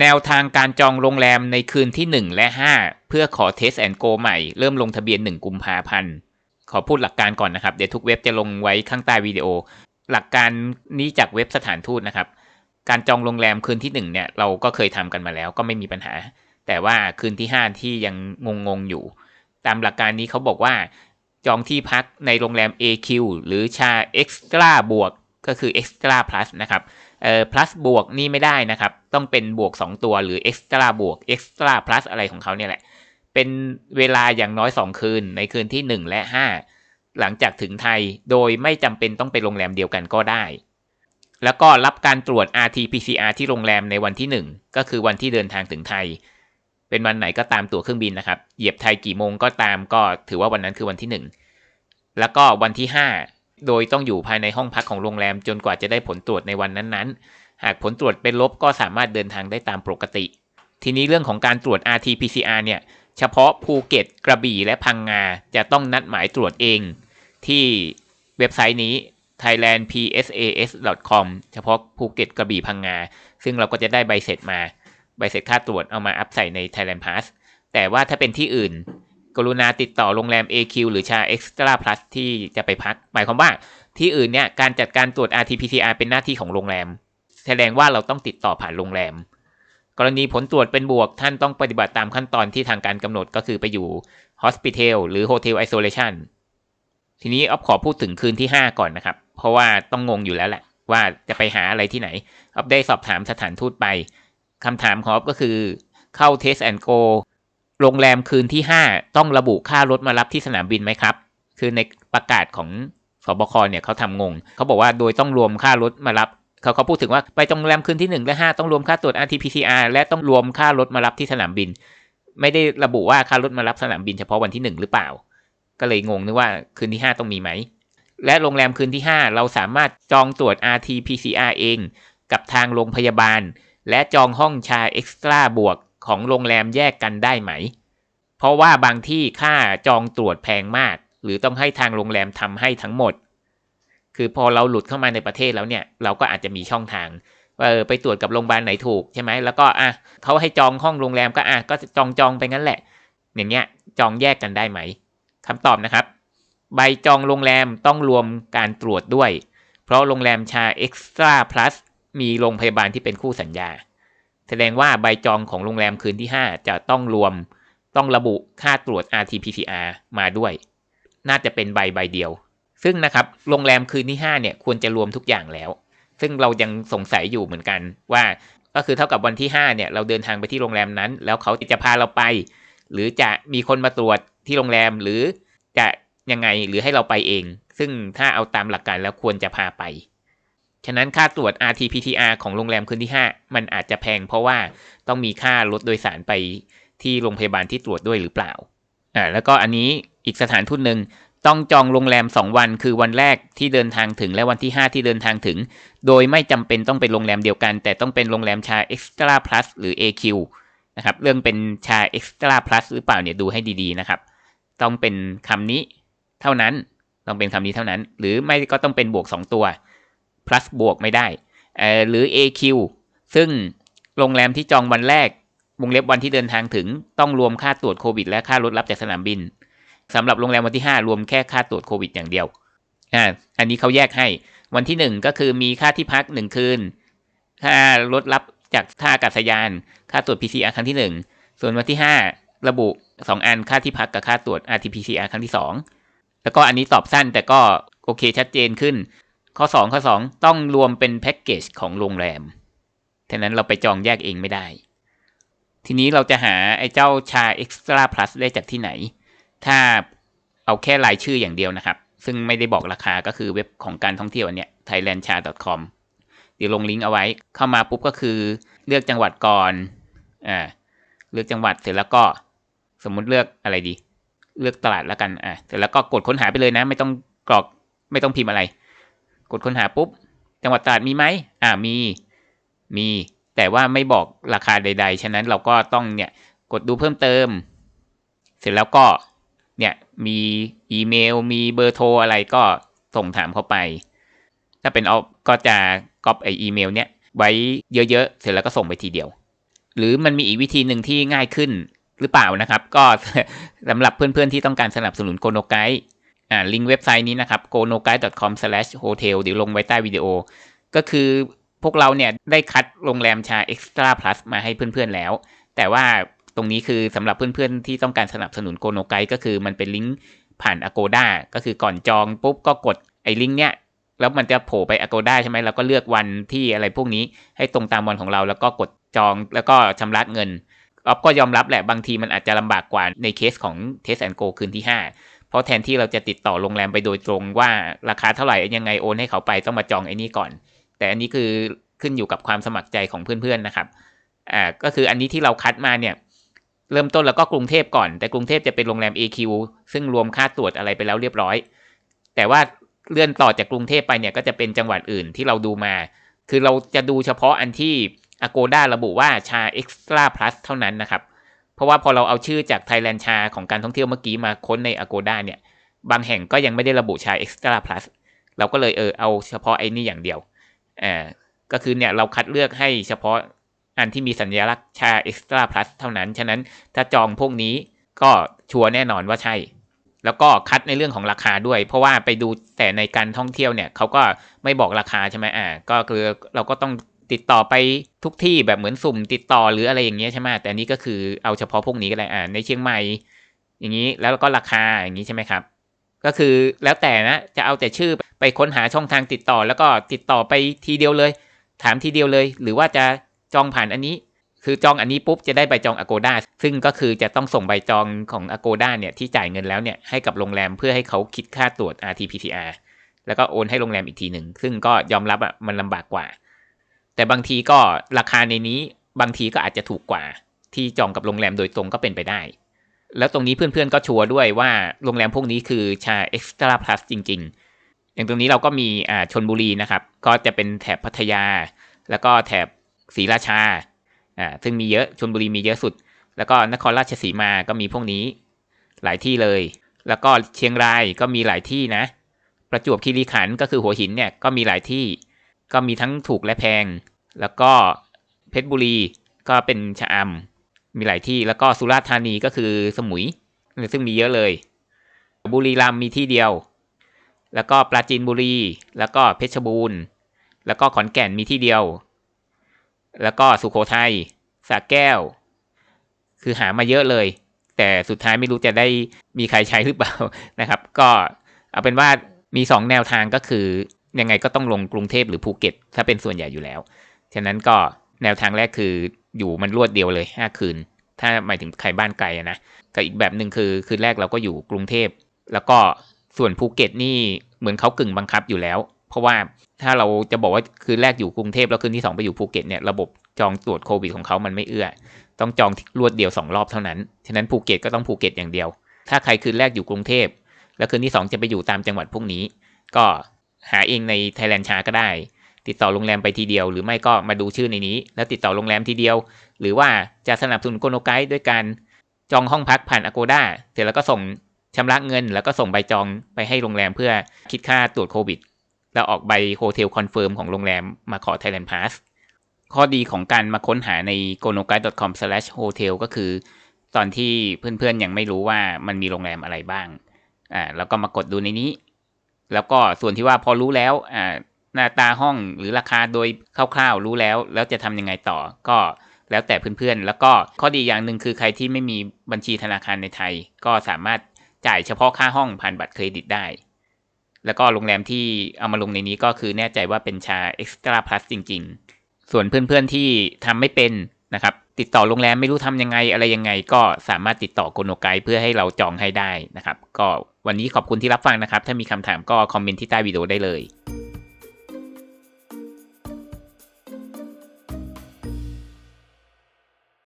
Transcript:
แนวทางการจองโรงแรมในคืนที่ 1 และ 5 เพื่อขอเทสแอนโกใหม่ เริ่มลงทะเบียน 1 กุมภาพันธ์ ขอพูดหลักการก่อนนะครับ เดี๋ยวทุกเว็บจะลงไว้ข้างใต้วิดีโอ หลักการนี้จากเว็บสถานทูตนะครับ การจองโรงแรมคืนที่ 1 เนี่ยเราก็เคยทำกันมาแล้วก็ไม่มีปัญหา แต่ว่าคืนที่ 5 ที่ยังงงๆอยู่ ตามหลักการนี้เขาบอกว่า จองที่พักในโรงแรม AQ หรือชา Extra บวกก็คือ Extra Plus นะครับเอ่อ plus บวกนี่ไม่ได้นะครับ ต้องเป็นบวก 2 ตัวหรือ extra บวก extra plus อะไรของเขาเนี่ยแหละ เป็นเวลาอย่างน้อย 2 คืนในคืนที่ 1 และ 5 หลังจากถึงไทยโดยไม่จำเป็นต้องไปโรงแรมเดียวกันก็ได้ แล้วก็รับการตรวจ RT-PCR ที่โรงแรมในวันที่ 1 ก็คือวันที่เดินทางถึงไทย เป็นวันไหนก็ตามตั๋วเครื่องบินนะครับ เหยียบไทยกี่โมงก็ตามก็ถือว่าวันนั้นคือวันที่ 1 แล้วก็วันที่ 5 โดยต้องอยู่ภายในห้องพักของโรงแรมจนกว่าจะได้ผลตรวจในวันนั้นๆ หากผลตรวจเป็นลบก็สามารถเดินทางได้ตามปกติ ทีนี้เรื่องของการตรวจ RT-PCR เนี่ย เฉพาะภูเก็ต กระบี่และพังงา จะต้องนัดหมายตรวจเอง ที่เว็บไซต์นี้ thailandpsas.com เฉพาะภูเก็ต กระบี่พังงา ซึ่งเราก็จะได้ใบเสร็จมา ใบเสร็จค่าตรวจเอามาอัพใส่ใน Thailand Pass แต่ว่าถ้าเป็นที่อื่น กรุณาติดต่อโรงแรม AQ หรือชา Extra Plus ที่จะไปพัก หมายความว่าที่อื่นเนี่ยการจัดการตรวจ RT-PCR เป็นหน้าที่ของโรงแรม แสดงว่าเราต้องติดต่อผ่านโรงแรม กรณีผลตรวจเป็นบวกท่านต้องปฏิบัติตามขั้นตอนที่ทางการกำหนดก็คือไปอยู่ Hospital หรือ Hotel Isolation ทีนี้ออฟขอพูดถึงคืนที่ 5 ก่อนนะครับ เพราะว่าต้องงงอยู่แล้วแหละ ว่าจะไปหาอะไรที่ไหนออฟได้สอบถามสถานทูตไปคำถามของออฟก็คือเข้า Test and Go โรงแรมคืนที่ 5 ต้องระบุค่ารถมารับที่สนามบินไหมครับ คือในประกาศของสบคเนี่ยเขาทำงง เขาบอกว่าโดยต้องรวมค่ารถมารับ เขาเขาพูดถึงว่าไปโรงแรมคืนที่ 1 และ 5 ต้องรวมค่าตรวจ RT-PCR และต้องรวมค่ารถมารับที่สนามบิน ไม่ได้ระบุว่าค่ารถมารับสนามบินเฉพาะวันที่ 1 หรือเปล่า ก็เลยงงนึกว่าคืนที่ 5 ต้องมีไหม และโรงแรมคืนที่ 5 เราสามารถจองตรวจ RT-PCR เอง กับทางโรงพยาบาล และจองห้องชาเอ็กซ์ตร้าบวกของโรงแรมแยกกันได้ไหม เพราะว่าบางที่ค่าจองตรวจแพงมาก หรือต้องให้ทางโรงแรมทำให้ทั้งหมด คือพอเราหลุดเข้ามาในประเทศแล้วเนี่ยเราก็อาจจะมีช่องทางว่าเออไปตรวจกับโรงพยาบาลไหนถูกใช่ไหมแล้วก็อะเขาให้จองห้องโรงแรมก็อะก็จองจองไปงั้นแหละ อย่างเงี้ยจองแยกกันได้ไหมคำตอบนะครับ ใบจองโรงแรมต้องรวมการตรวจด้วย เพราะโรงแรมชาเอ็กซ์ตร้าพลัสมีโรงพยาบาลที่เป็นคู่สัญญา แสดงว่าใบจองของโรงแรมคืนที่ 5 จะต้องรวม ต้องระบุค่าตรวจ RT-PCR มาด้วย น่าจะเป็นใบใบเดียว ซึ่งนะครับโรงแรมคืนที่5เนี่ยควรจะรวมทุกอย่างแล้ว ซึ่งเรายังสงสัยอยู่เหมือนกันว่าก็คือเท่ากับวันที่5เนี่ยเราเดินทางไปที่โรงแรมนั้น แล้วเขาจะพาเราไป หรือจะมีคนมาตรวจที่โรงแรมหรือจะยังไงหรือให้เราไปเอง ซึ่งถ้าเอาตามหลักการแล้วควรจะพาไป ฉะนั้นค่าตรวจ RT-PCR ของโรงแรมคืนที่ 5 มันอาจจะแพงเพราะว่าต้องมีค่ารถโดยสารไปที่โรงพยาบาลที่ตรวจด้วยหรือเปล่าอ่าแล้วก็อันนี้อีกสถานทูตหนึ่ง ต้องจองโรงแรม 2 วัน คือวันแรกที่เดินทางถึงและวันที่ 5 ที่เดินทางถึง โดยไม่จำเป็นต้องเป็นโรงแรมเดียวกัน แต่ต้องเป็นโรงแรมชา Extra Plus หรือ AQ นะครับเรื่องเป็นชา Extra Plus หรือเปล่าเนี่ยดูให้ดีๆนะครับ ต้องเป็นคำนี้เท่านั้นต้องเป็นคำนี้เท่านั้น หรือไม่ก็ต้องเป็นบวก 2 ตัว plus บวกไม่ได้เอ่อหรือ AQ ซึ่งโรงแรมที่จองวันแรกวงเล็บวันที่เดินทางถึงต้องรวมค่าตรวจโควิด และค่ารถรับจากสนามบิน สำหรับโรงแรมวันที่ 5 รวมแค่ค่าตรวจโควิดอย่างเดียวอ่าอันนี้เขาแยกให้วันที่ 1 ก็คือมีค่าที่พัก 1 คืน ค่ารถรับจากท่าอากาศยาน ค่าตรวจ PCR ครั้งที่ 1 ส่วนวันที่ 5 ระบุ 2 อันค่าที่พักกับค่าตรวจ RT-PCR ครั้งที่ 2 แล้วก็อันนี้ตอบสั้นแต่ก็โอเคชัดเจนขึ้น ข้อ 2 ข้อ 2 ต้องรวมเป็นแพ็กเกจของโรงแรมฉะนั้นเราไปจองแยกเองไม่ได้ ทีนี้เราจะหาไอ้เจ้าชา Extra Plus ได้จากที่ไหน ถ้าเอาแค่รายชื่ออย่างเดียวนะครับ ซึ่งไม่ได้บอกราคาก็คือเว็บของการท่องเที่ยวอันเนี้ย thailandcha.com เดี๋ยวลงลิงก์เอาไว้เข้ามาปุ๊บก็คือเลือกจังหวัดก่อนอ่าเลือกจังหวัดเสร็จแล้วก็สมมุติเลือกอะไรดี เลือกตลาดแล้วกันอ่าเสร็จแล้วก็กดค้นหาไปเลยนะ ไม่ต้องกรอกไม่ต้องพิมพ์อะไร กดค้นหาปุ๊บ จังหวัดตราดมีไหมอ่ามีมี แต่ว่าไม่บอกราคาใด ๆ ฉะนั้นเราก็ต้องเนี่ยกดดูเพิ่มเติม เสร็จแล้วก็ เนี่ยมีอีเมล มีเบอร์โทรอะไรก็ส่งถามเข้าไป ถ้าเป็นเอาก็จะก๊อปไออีเมลเนี่ยไว้เยอะๆ เสร็จแล้วก็ส่งไปทีเดียว หรือมันมีอีกวิธีหนึ่งที่ง่ายขึ้นหรือเปล่านะครับ ก็สำหรับเพื่อนๆที่ต้องการสนับสนุนโกโนไกด์อ่าลิงก์เว็บไซต์นี้นะครับ g o n o g u i d e c o m h o t e l เดี๋ยวลงไว้ใต้วิดีโอ ก็คือพวกเราเนี่ยได้คัดโรงแรมชา Extra Plus มาให้เพื่อนๆแล้ว แต่ว่า ตรงนี้คือสำหรับเพื่อนๆที่ต้องการสนับสนุนโกโนไกด์ก็คือมันเป็นลิงก์ผ่าน Agoda ก็คือก่อนจองปุ๊บก็กดไอ้ลิงก์เนี้ยแล้วมันจะโผล่ไป Agoda ใช่ไหมเราก็เลือกวันที่อะไรพวกนี้ให้ตรงตามวันของเรา แล้วก็กดจองแล้วก็ชำระเงินออฟก็ยอมรับแหละบางทีมันอาจจะลำบากกว่าในเคสของ Test and Go คืนที่ 5 เพราะแทนที่เราจะติดต่อโรงแรมไปโดยตรงว่าราคาเท่าไหร่ยังไงโอนให้เขาไปต้องมาจองไอ้นี่ก่อน แต่อันนี้คือขึ้นอยู่กับความสมัครใจของเพื่อนๆนะครับอ่าก็คืออันนี้ที่เราคัดมาเนี่ย เริ่มต้นแล้วก็กรุงเทพก่อน แต่กรุงเทพจะเป็นโรงแรม AQ ซึ่งรวมค่าตรวจอะไรไปแล้วเรียบร้อย แต่ว่าเลื่อนต่อจากกรุงเทพไปเนี่ยก็จะเป็นจังหวัดอื่นที่เราดูมา คือเราจะดูเฉพาะอันที่ Agoda ระบุว่าชา Extra Plus เท่านั้นนะครับ เพราะว่าพอเราเอาชื่อจาก Thailand ชาของการท่องเที่ยวเมื่อกี้มาค้นใน Agoda เนี่ย บางแห่งก็ยังไม่ได้ระบุชา Extra Plus เราก็เลยเออเอาเฉพาะไอ้นี่อย่างเดียว อ่า ก็คือเนี่ยเราคัดเลือกให้เฉพาะ อันที่มีสัญลักษณ์ชา Extra Plus เท่านั้น ฉะนั้นถ้าจองพวกนี้ก็ชัวร์แน่นอนว่าใช่ แล้วก็คัดในเรื่องของราคาด้วย เพราะว่าไปดูแต่ในการท่องเที่ยวเนี่ยเขาก็ไม่บอกราคาใช่ไหมอ่าก็คือเราก็ต้องติดต่อไปทุกที่แบบเหมือนสุ่มติดต่อหรืออะไรอย่างเงี้ยใช่ไหมแต่นนี้ก็คือเอาเฉพาะพวกนี้ก็ได้อ่าในเชียงใหม่ อย่างนี้แล้วก็ราคาอย่างนี้ใช่ไหมครับ ก็คือแล้วแต่นะจะเอาแต่ชื่อไปค้นหาช่องทางติดต่อ แล้วก็ติดต่อไปทีเดียวเลย ถามทีเดียวเลย หรือว่าจะ จองผ่านอันนี้ คือจองอันนี้ปุ๊บจะได้ใบจอง Agoda ซึ่งก็คือจะต้องส่งใบจองของ Agoda เนี่ยที่จ่ายเงินแล้วเนี่ยให้กับโรงแรมเพื่อให้เขาคิดค่าตรวจ RT-PCR แล้วก็โอนให้โรงแรมอีกทีหนึ่ง ซึ่งก็ยอมรับอะมันลำบากกว่า แต่บางทีก็ราคาในนี้บางทีก็อาจจะถูกกว่า ที่จองกับโรงแรมโดยตรงก็เป็นไปได้ แล้วตรงนี้เพื่อนๆก็ชัวร์ด้วยว่าโรงแรมพวกนี้คือชา Extra Plus จริง ๆอย่างตรงนี้เราก็มีอ่าชนบุรีนะครับ ก็จะเป็นแถบพัทยา แล้วก็แถบ ศรีราชาอ่าซึ่งมีเยอะชนบุรีมีเยอะสุด แล้วก็นครราชสีมาก็มีพวกนี้ หลายที่เลย แล้วก็เชียงรายก็มีหลายที่นะ ประจวบคีรีขันธ์ก็คือหัวหินเนี่ยก็มีหลายที่ ก็มีทั้งถูกและแพง แล้วก็เพชรบุรีก็เป็นชะอำมีหลายที่แล้วก็สุราษฎร์ธานีก็คือสมุย ซึ่งมีเยอะเลย บุรีรัมย์มีที่เดียว แล้วก็ปราจีนบุรี แล้วก็เพชรบูรณ์ แล้วก็ขอนแก่นมีที่เดียว แล้วก็สุโขทัยสระแก้ว คือหามาเยอะเลย แต่สุดท้ายไม่รู้จะได้มีใครใช้หรือเปล่านะครับ ก็เอาเป็นว่ามีสองแนวทางก็คือยังไงก็ต้องลงกรุงเทพหรือภูเก็ต ถ้าเป็นส่วนใหญ่อยู่แล้ว ฉะนั้นก็แนวทางแรกคืออยู่มันรวดเดียวเลยห้าคืน ถ้าหมายถึงใครบ้านไกลนะกับอีกแบบหนึ่งคือคืนแรกเราก็อยู่กรุงเทพ แล้วก็ส่วนภูเก็ตนี่เหมือนเขากึ่งบังคับอยู่แล้ว เพราะว่า ถ้าเราจะบอกว่าคืนแรกอยู่กรุงเทพแล้วคืนที่สองไปอยู่ภูเก็ตเนี่ยระบบจองตรวจโควิดของเขามันไม่เอื้อ ต้องจองรวดเดียวสองรอบเท่านั้น ฉะนั้นภูเก็ตก็ต้องภูเก็ตอย่างเดียว ถ้าใครคืนแรกอยู่กรุงเทพแล้วคืนที่สองจะไปอยู่ตามจังหวัดพวกนี้ ก็หาเองในไทยแลนด์ชาก็ได้ ติดต่อโรงแรมไปทีเดียว หรือไม่ก็มาดูชื่อในนี้ แล้วติดต่อโรงแรมทีเดียว หรือว่าจะสนับสนุนโกโนไกด์ด้วยการจองห้องพักผ่าน Agoda เสร็จแล้วก็ส่งชำระเงิน แล้วก็ส่งใบจองไปให้โรงแรมเพื่อคิดค่าตรวจโควิด แล้วออกใบโฮเทลคอนเฟิร์มของโรงแรมมาขอ Thailand Pass ข้อดีของการมาค้นหาใน g o n o g a i c o m h o t e l ก็คือ ตอนที่เพื่อนๆยังไม่รู้ว่ามันมีโรงแรมอะไรบ้าง อ่า แล้วก็มากดดูในนี้ แล้วก็ส่วนที่ว่าพอรู้แล้ว อ่า หน้าตาห้องหรือราคาโดยคร่าวๆรู้แล้ว แล้วจะทำยังไงต่อ ก็แล้วแต่เพื่อนๆ แล้วก็ข้อดีอย่างหนึ่งคือใครที่ไม่มีบัญชีธนาคารในไทย ก็สามารถจ่ายเฉพาะค่าห้องผ่านบัตรเครดิตได้ แล้วก็โรงแรมที่เอามาลงในนี้ก็คือแน่ใจว่าเป็นชา Extra Plus จริง ๆ ส่วนเพื่อนๆที่ทำไม่เป็นนะครับ ติดต่อโรงแรมไม่รู้ทำยังไงอะไรยังไง ก็สามารถติดต่อโกโนไกเพื่อให้เราจองให้ได้นะครับ ก็วันนี้ขอบคุณที่รับฟังนะครับ ถ้ามีคำถามก็คอมเมนต์ที่ใต้วิดีโอได้เลย